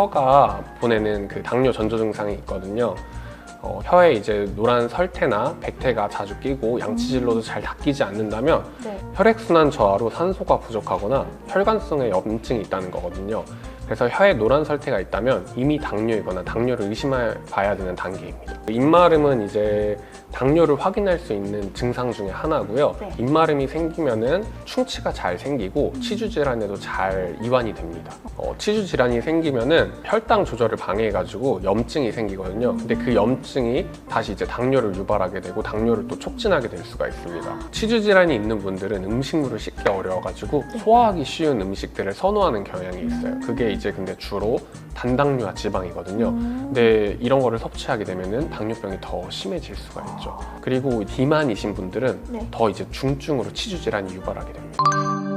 혀가 보내는 그 당뇨 전조 증상이 있거든요. 어, 혀에 이제 노란 설태나 백태가 자주 끼고 양치질로도 잘 닦이지 않는다면 네. 혈액순환 저하로 산소가 부족하거나 혈관성에 염증이 있다는 거거든요. 그래서 혀에 노란 설태가 있다면 이미 당뇨이거나 당뇨를 의심해 봐야 되는 단계입니다. 입마름은 이제 당뇨를 확인할 수 있는 증상 중에 하나고요. 네. 입마름이 생기면은 충치가 잘 생기고 치주 질환에도 잘 이완이 됩니다. 어, 치주 질환이 생기면은 혈당 조절을 방해해가지고 염증이 생기거든요. 근데 그 염증 이 다시 이제 당뇨를 유발하게 되고 당뇨를 또 촉진하게 될 수가 있습니다. 치주 질환이 있는 분들은 음식물을 씻기 어려워가지고 소화하기 쉬운 음식들을 선호하는 경향이 있어요. 그게 이제 근데 주로 단당류와 지방이거든요. 음. 근데 이런 거를 섭취하게 되면은 당뇨병이 더 심해질 수가 있죠. 그리고 비만이신 분들은 네. 더 이제 중증으로 치주 질환이 유발하게 됩니다.